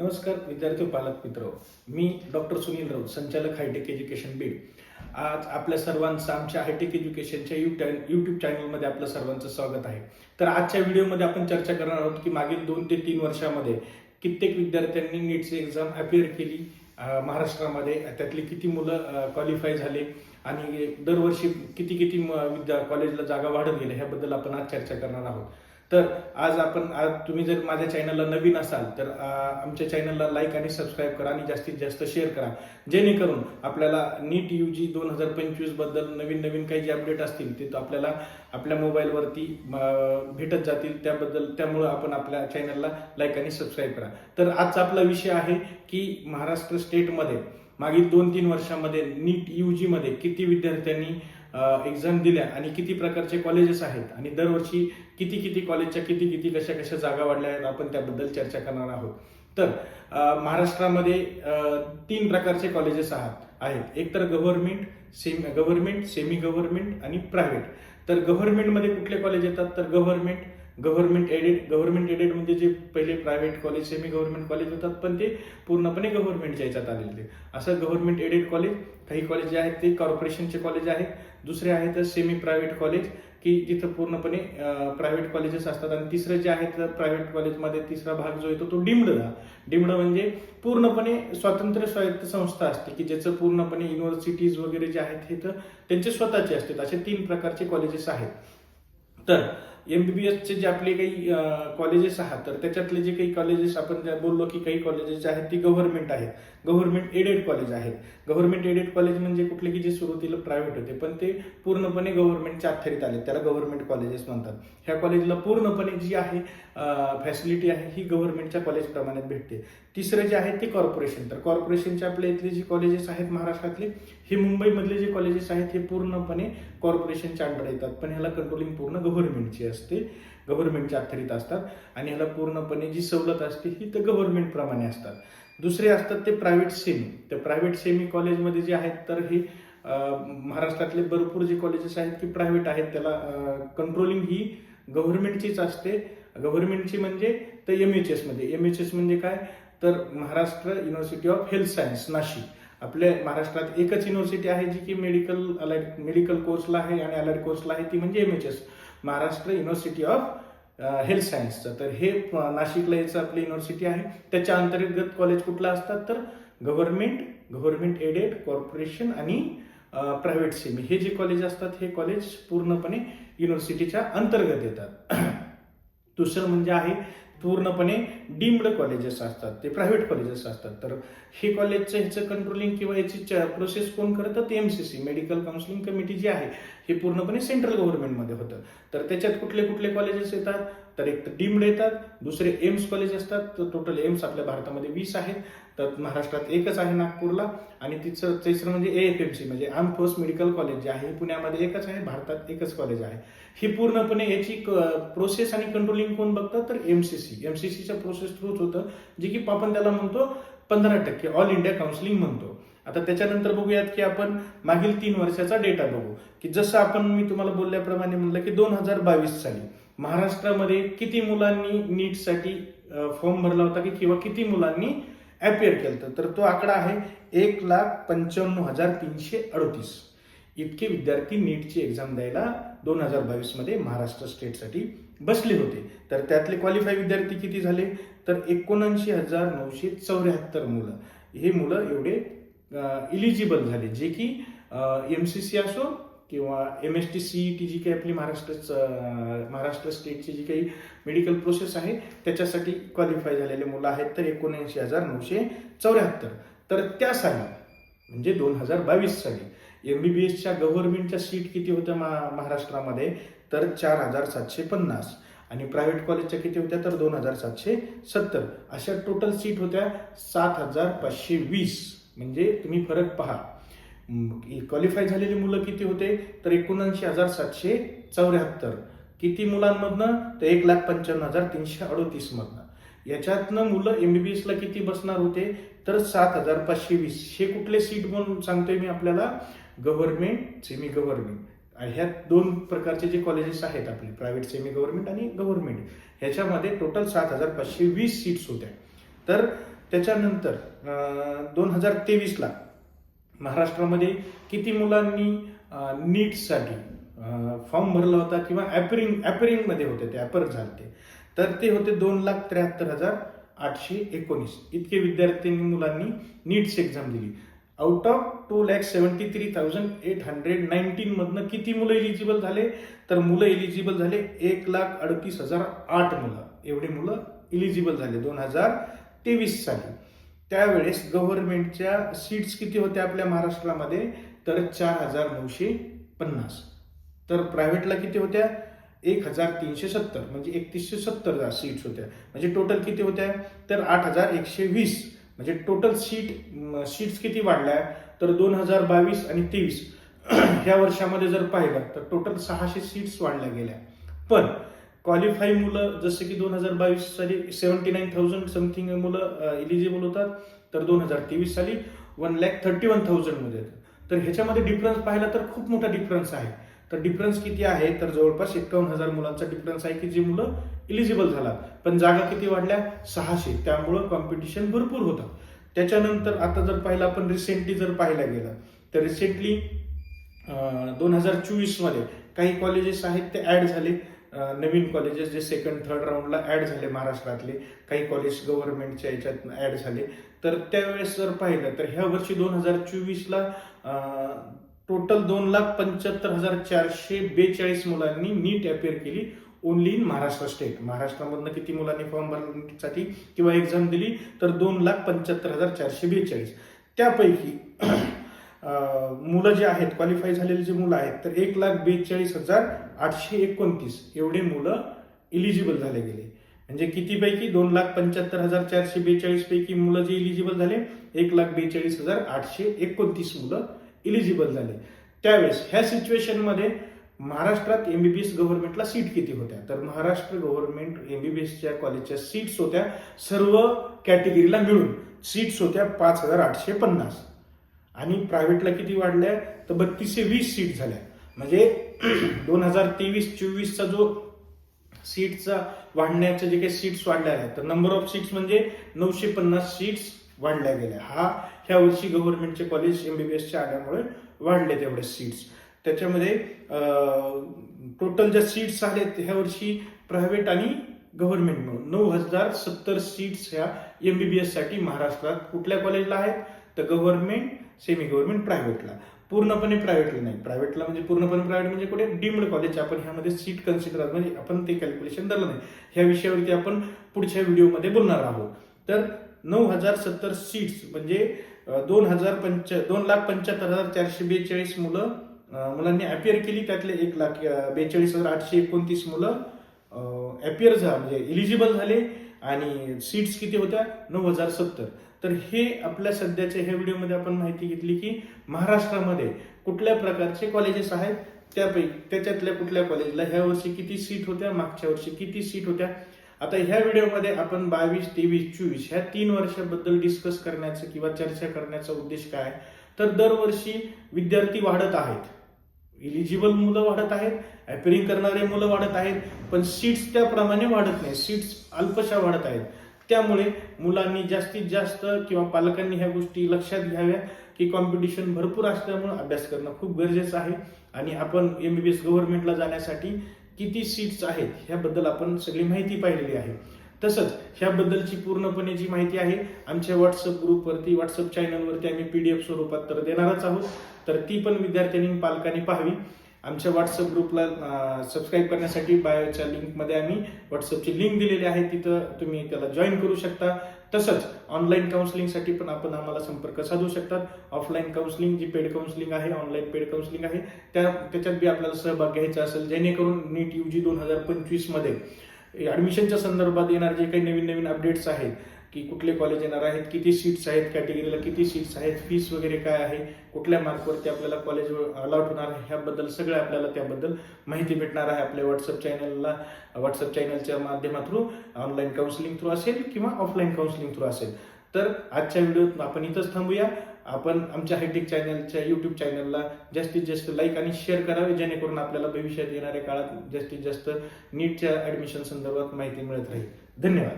नमस्कार विद्यार्थी पालक मित्र. मी डॉक्टर सुनील राऊत संचालक हायटेक एज्युकेशन बीड. आज आपल्या सर्वांचं आमच्या हायटेक एज्युकेशनच्या युट्यूब चॅनलमध्ये आपलं सर्वांचं स्वागत आहे. तर आजच्या व्हिडिओमध्ये आपण चर्चा करणार आहोत की मागील दोन ते तीन वर्षामध्ये कित्येक विद्यार्थ्यांनी नीटची एक्झाम अपिअर केली महाराष्ट्रामध्ये. त्यातली किती मुलं क्वालिफाय झाले आणि दरवर्षी किती किती म- विद्या कॉलेजला जागा वाढत गेल्या ह्याबद्दल आपण आज चर्चा करणार आहोत. तर आज आपण आज तुम्ही जर माझ्या चॅनलला नवीन असाल तर आमच्या चॅनलला लाईक आणि सबस्क्राईब करा आणि जास्तीत जास्त शेअर करा. जेणेकरून आपल्याला नीट यू जी दोन हजार पंचवीसबद्दल नवीन नवीन काही जे अपडेट असतील ते आपल्याला आपल्या मोबाईलवरती भेटत जातील. त्याबद्दल त्यामुळं आपण आपल्या चॅनलला लाईक आणि सबस्क्राईब करा. तर आजचा आपला विषय आहे की महाराष्ट्र स्टेटमध्ये मागील दोन तीन वर्षामध्ये नीट यू जीमध्ये किती विद्यार्थ्यांनी एक्झाम दिल्या आणि किती प्रकारचे कॉलेजेस आहेत आणि दरवर्षी किती किती कॉलेजच्या किती किती कशा कशा जागा वाढल्या आहेत आपण त्याबद्दल चर्चा करणार आहोत. तर महाराष्ट्रामध्ये तीन प्रकारचे कॉलेजेस आहात आहेत. एक तर government semi government semi government आणि प्रायव्हेट तर गव्हर्नमेंटमध्ये कुठले कॉलेज येतात? तर government government aided government aided म्हणजे जे पहिले private college semi government college होतात पण ते पूर्णपणे गव्हर्नमेंटच्या याच्यात आलेले असं गव्हर्नमेंट एडेड कॉलेज काही कॉलेज जे आहेत ते कॉर्पोरेशनचे कॉलेज आहेत. दुसरे आहेत सेमी प्रायव्हेट कॉलेज की जिथं पूर्णपणे प्रायव्हेट कॉलेजेस असतात. आणि तिसरं जे आहेत प्रायव्हेट कॉलेजमध्ये तिसरा भाग जो येतो तो डिम्ड. डिम्ड म्हणजे पूर्णपणे स्वातंत्र्य स्वायत्त संस्था असते की ज्याचं पूर्णपणे युनिव्हर्सिटीज वगैरे जे आहेत हे तर त्यांचे स्वतःचे असतात. असे तीन प्रकारचे कॉलेजेस आहेत. तर एम बी बी एसचे जे आपले काही कॉलेजेस आहात तर त्याच्यातले जे काही कॉलेजेस आपण बोललो की काही कॉलेजेस आहेत ती गव्हर्नमेंट आहेत. गव्हर्नमेंट एडेड कॉलेज आहेत. गव्हर्नमेंट एडेड कॉलेज म्हणजे कुठले की जे सुरुवातीला प्रायव्हेट होते पण ते पूर्णपणे गव्हर्नमेंटच्या अखत्यारीत आले. त्याला गव्हर्नमेंट कॉलेजेस म्हणतात. ह्या कॉलेजला पूर्णपणे जी आहे फॅसिलिटी आहे ही गव्हर्नमेंटच्या कॉलेजप्रमाणे भेटते. तिसरं जे आहे ते कॉर्पोरेशन तर कॉर्पोरेशनचे आपल्या इथले जे कॉलेजेस आहेत महाराष्ट्रातले हे मुंबईमधले जे कॉलेजेस आहेत हे पूर्णपणे कॉर्पोरेशनच्या अंडर येतात. पण ह्याला कंट्रोलिंग पूर्ण गव्हर्नमेंटची असते गव्हर्नमेंटच्या अखेरीत असतात आणि ह्याला पूर्णपणे जी सवलत असते ही तर गव्हर्नमेंटप्रमाणे असतात. दुसरे असतात ते प्रायव्हेट सेमी तर प्रायव्हेट सेमी कॉलेजमध्ये जे आहेत तर हे महाराष्ट्रातले भरपूर जे कॉलेजेस आहेत की प्रायव्हेट आहेत. त्याला कंट्रोलिंग ही गव्हर्नमेंटचीच असते. गव्हर्नमेंटची म्हणजे तर एम एच एसमध्ये एम एच एस म्हणजे काय? तर Maharashtra university of health science Nashik. आपल्या महाराष्ट्रात एकच युनिव्हर्सिटी आहे जी की मेडिकल अलाइड मेडिकल कोर्सला आहे आणि अलाइड कोर्सला आहे ती म्हणजे M H S Maharashtra university of health सायन्सचं तर हे नाशिकला याचं आपली युनिव्हर्सिटी आहे. त्याच्या अंतर्गत कॉलेज कुठलं असतात तर गव्हर्नमेंट गव्हर्नमेंट एडेड कॉर्पोरेशन आणि प्रायव्हेट सेमी हे जे कॉलेज असतात हे कॉलेज पूर्णपणे युनिव्हर्सिटीच्या अंतर्गत येतात. दुसरं म्हणजे आहे पूर्णपणे डीम्ड कॉलेजेस असतात ते प्रायव्हेट कॉलेजेस असतात. तर हे कॉलेजचं ह्याचं कंट्रोलिंग किंवा याची प्रोसेस कोण करतं? ते सी मेडिकल काउन्सिलिंग कमिटी जी आहे हे पूर्णपणे सेंट्रल गव्हर्नमेंटमध्ये होतं. तर त्याच्यात कुठले कुठले कॉलेजेस येतात? तर एक तर डीम्ड येतात दुसरे एम्स कॉलेज असतात. तर टोटल एम्स आपल्या भारतामध्ये वीस आहेत. तर महाराष्ट्रात एकच आहे नागपूरला. आणि तिचं तिसरं म्हणजे ए एफ एम सी म्हणजे आर्म फोर्स मेडिकल कॉलेज जे आहे. हे पुण्यामध्ये एकच आहे भारतात एकच कॉलेज आहे. ही पूर्णपणे याची प्रोसेस आणि कंट्रोलिंग कोण बघतं तर M C C M C सीचं प्रोसेस थ्रूच होतं जे की आपण त्याला म्हणतो पंधरा टक्के ऑल इंडिया काउन्सिलिंग म्हणतो. आता त्याच्यानंतर बघूयात की आपण मागील तीन वर्षाचा डेटा बघू. की जसं आपण मी तुम्हाला बोलल्याप्रमाणे म्हणलं की दोन हजार बावीस साली महाराष्ट्रामध्ये किती मुलांनी नीटसाठी फॉर्म भरला होता की किंवा किती मुलांनी अपिअर केलं तर तो आकडा आहे एक लाख पंच्याण्णव हजार तीनशे अडतीस. इतके विद्यार्थी नीटची एक्झाम द्यायला दोन हजार बावीसमध्ये महाराष्ट्र स्टेटसाठी बसले होते. तर त्यातले क्वालिफाय विद्यार्थी किती झाले? तर एकोणऐंशी हजार नऊशे चौऱ्याहत्तर मुलं. हे मुलं एवढे इलिजिबल झाले. जे की एम सी सी असो किंवा M S T C T जी काही आपली महाराष्ट्र महाराष्ट्र स्टेटची जी काही मेडिकल प्रोसेस आहे त्याच्यासाठी क्वालिफाय झालेले मुलं आहेत तर एकोणऐंशी हजार नऊशे चौऱ्याहत्तर. तर त्या साली म्हणजे दोन हजार बावीस साली एम बी बी एसच्या गव्हर्नमेंटच्या सीट किती होत्या मा- महाराष्ट्रामध्ये? तर चार हजार सातशे पन्नास. आणि प्रायव्हेट कॉलेजच्या किती होत्या? तर दोन हजार सातशे सत्तर. अशा टोटल सीट होत्या सात हजार पाचशे वीस. म्हणजे तुम्ही फरक पहा. क्वालिफाय झालेली मुलं किती होते? तर एकोणऐंशी हजार सातशे चौऱ्याहत्तर. किती मुलांमधनं? तर एक लाख पंच्याण्णव हजार तीनशे अडोतीस मधनं याच्यातनं मुलं बी एसला किती बसणार होते? तर सात हजार पाचशे वीस. हे कुठले सीट म्हणून सांगतोय मी आपल्याला? गव्हर्नमेंट सेमी गव्हर्नमेंट ह्या दोन प्रकारचे जे कॉलेजेस आहेत आपले प्रायव्हेट सेमी गव्हर्नमेंट आणि गव्हर्नमेंट ह्याच्यामध्ये टोटल सात हजार पाचशे वीस सीट्स होत्या. तर त्याच्यानंतर दोन हजार तेवीसला महाराष्ट्रामध्ये किती मुलांनी नीटसाठी फॉर्म भरला होता किंवा ॲपरिंग ॲपरिंगमध्ये होते ते ॲपर झाले तर ते होते दोन लाख त्र्याहत्तर हजार आठशे एकोणीस. इतके विद्यार्थ्यांनी मुलांनी नीट्स एक्झाम दिली. Out of two lakh seventy three thousand eight hundred नाईन्टीनमधनं किती मुलं इलिजिबल झाले? तर मुलं इलिजिबल झाले एक लाख अडतीस हजार आठ मुलं. एवढे मुलं इलिजिबल झाले दोन हजार तेवीस साली. त्यावेळेस गव्हर्नमेंटच्या सीट्स किती होत्या आपल्या महाराष्ट्रामध्ये? तर चार हजार नऊशे पन्नास. तर प्रायव्हेटला किती होत्या? एक हजार तीनशे सत्तर. म्हणजे एकतीसशे सत्तर सीट्स होत्या. म्हणजे टोटल किती होत्या? तर आठ हजार एकशे वीस. म्हणजे टोटल सीट सीट्स किती वाढल्या? तर दोन हजार बावीस आणि तेवीस. ह्या वर्षामध्ये जर पाहिलं तर टोटल सहाशे सीट्स वाढल्या गेल्या. पण क्वालिफाय मुलं जसं की दोन हजार बावीस साली सेव्हन्टी नाईन थाउजंड समथिंग मुलं इलिजिबल होतात तर दोन हजार तेवीस साली वन लॅक थर्टी वन थाउजंडमध्ये तर ह्याच्यामध्ये डिफरन्स पाहिला तर खूप मोठा डिफरन्स आहे. तर डिफरन्स किती आहे? तर जवळपास एक्कावन्न हजार मुलांचा डिफरन्स आहे की जी मुलं इलिजिबल झाला. पण जागा किती वाढल्या? सहाशे. त्यामुळं कॉम्पिटिशन भरपूर होतं. त्याच्यानंतर आता जर पाहिलं आपण रिसेंटली जर पाहायला गेलं तर रिसेंटली दोन हजार चोवीसमध्ये काही कॉलेजेस आहेत ते ॲड झाले. नवीन कॉलेजेस जे सेकंड थर्ड राऊंडला ॲड झाले महाराष्ट्रातले. काही कॉलेज गव्हर्नमेंटच्या याच्यात ॲड झाले. तर त्यावेळेस जर पाहिलं तर ह्या वर्षी दोन हजार चोवीसला टोटल दोन लाख पंच्याहत्तर हजार चारशे बेचाळीस मुलांनी नीट अपेअर केली ओनली इन महाराष्ट्र स्टेट महाराष्ट्रामधनं किती मुलांनी फॉर्म भरण्यासाठी किंवा एक्झाम दिली तर दोन लाख पंच्याहत्तर हजार चारशे बेचाळीस. त्यापैकी मुलं जे आहेत क्वालिफाय झालेले जे मुलं आहेत तर एक लाख बेचाळीस हजार आठशे एकोणतीस एवढे मुलं इलिजिबल झाले गेले. म्हणजे कितीपैकी? दोन लाख पंच्याहत्तर हजार चारशे बेचाळीस पैकी मुलं जे इलिजिबल झाले एक लाख बेचाळीस हजार आठशे एकोणतीस मुलं इलिजिबल झाले. त्यावेळेस ह्या सिच्युएशनमध्ये महाराष्ट्रात एमबीबीएस गव्हर्नमेंटला सीट किती होत्या? तर महाराष्ट्र गव्हर्नमेंट एमबीबीएसच्या कॉलेजच्या सीट्स होत्या सर्व कॅटेगरीला मिळून. सीट्स होत्या पाच हजार आठशे पन्नास. आणि प्रायव्हेटला किती वाढल्या? तर बत्तीसशे वीस सीट झाल्या. म्हणजे दोन हजार तेवीस चोवीसचा जो सीटचा वाढण्याच्या जे काही सीट्स वाढल्या आहेत तर नंबर ऑफ सीट्स म्हणजे नऊशे पन्नास सीट्स वाढल्या गेल्या. हा ह्या वर्षी गव्हर्नमेंटचे कॉलेज एमबीबीएसच्या आल्यामुळे वाढले तेवढे सीट्स. त्याच्यामध्ये टोटल ज्या सीट्स आहेत ह्या वर्षी प्रायव्हेट आणि गव्हर्नमेंट मिळून नऊ हजार सत्तर सीट्स ह्या एमबीबीएससाठी महाराष्ट्रात कुठल्या कॉलेजला आहेत? तर गव्हर्नमेंट सेमी गव्हर्नमेंट प्रायव्हेटला पूर्णपणे प्रायव्हेटला नाही. प्रायव्हेटला म्हणजे पूर्णपणे प्रायव्हेट म्हणजे कुठे? डीम्ड कॉलेज आपण ह्यामध्ये सीट कन्सिडर म्हणजे आपण ते कॅल्क्युलेशन धरलं नाही. ह्या विषयावरती आपण पुढच्या व्हिडिओमध्ये बोलणार आहोत. तर नऊ हजार सत्तर सीट्स म्हणजे दोन हजार पंच दोन लाख पंच्याहत्तर हजार चारशे बेचाळीस मुलं मुलांनी अपिअर केली. त्यातले एक लाख बेचाळीस हजार आठशे एकोणतीस मुलं अपिअर झा म्हणजे इलिजिबल झाले. आणि सीट्स किती होत्या? नऊ हजार सत्तर. तर हे आपल्या सध्याच्या ह्या व्हिडिओमध्ये आपण माहिती घेतली की महाराष्ट्रामध्ये कुठल्या प्रकारचे कॉलेजेस आहेत? त्यापैकी त्याच्यातल्या कुठल्या कॉलेजला ह्या वर्षी किती सीट होत्या? मागच्या वर्षी किती सीट होत्या? आता ह्या व्हिडिओमध्ये आपण बावीस तेवीस चोवीस ह्या तीन वर्षाबद्दल डिस्कस करण्याचं किंवा चर्चा करण्याचा उद्देश काय तर दरवर्षी विद्यार्थी वाढत आहेत. इलिजिबल मुलं वाढत आहेत. अपिअरिंग करणारे मुलं वाढत आहेत. पण सीट्स त्याप्रमाणे वाढत नाही. सीट्स अल्पशा वाढत आहेत. त्यामुळे मुलांनी जास्तीत जास्त किंवा पालकांनी ह्या गोष्टी लक्षात घ्याव्या की कॉम्पिटिशन भरपूर असल्यामुळे अभ्यास करणं खूप गरजेचं आहे. आणि आपण एम बी बी एस गव्हर्नमेंटला जाण्यासाठी किती सीट्स आहेत ह्याबद्दल आपण सगळी माहिती पाहिलेली आहे. तसंच ह्याबद्दलची पूर्णपणे जी माहिती आहे आमच्या व्हॉट्सअप ग्रुपवरती व्हॉट्सअप चॅनलवरती आम्ही पी डी एफ स्वरूपात तर देणारच आहोत. तर ती पण विद्यार्थ्यांनी पालकांनी पाहावी. आमच्या व्हॉट्सअप ग्रुपला सबस्क्राईब करण्यासाठी बायोच्या लिंकमध्ये आम्ही व्हॉट्सअपची लिंक दिलेली आहे. तिथं तुम्ही त्याला जॉईन करू शकता. तसंच ऑनलाईन काउन्सिलिंगसाठी पण आपण आम्हाला संपर्क साधू शकतात. ऑफलाईन काउन्सिलिंग जी पेड काउन्सिलिंग आहे ऑनलाईन पेड काउन्सिलिंग आहे त्या त्याच्यात बी आपल्याला सहभाग घ्यायचा असेल. जेणेकरून नीट यू जी दोन हजार पंचवीसमध्ये ॲडमिशनच्या संदर्भात येणार जे काही नवीन नवीन अपडेट्स आहेत की कुठले कॉलेज येणार आहेत किती सीट्स आहेत कॅटेगरीला किती सीट्स आहेत फीस वगैरे काय आहे कुठल्या मार्कवरती आपल्याला कॉलेज अलाउट होणार आहे ह्याबद्दल सगळं आपल्याला त्याबद्दल माहिती भेटणार आहे आपल्या व्हॉट्सअप चॅनलला व्हॉट्सअप चॅनलच्या माध्यमातून ऑनलाईन काउन्सिलिंग थ्रू असेल किंवा ऑफलाईन काउन्सिलिंग थ्रू असेल. तर आजच्या व्हिडिओत आपण इथंच थांबूया. आपण आमच्या हायटेक चॅनलच्या यूट्यूब चॅनलला जास्तीत जास्त लाईक आणि शेअर करावे जेणेकरून आपल्याला भविष्यात येणाऱ्या काळात जास्तीत जास्त नीटच्या ऍडमिशन संदर्भात माहिती मिळत राहील. धन्यवाद.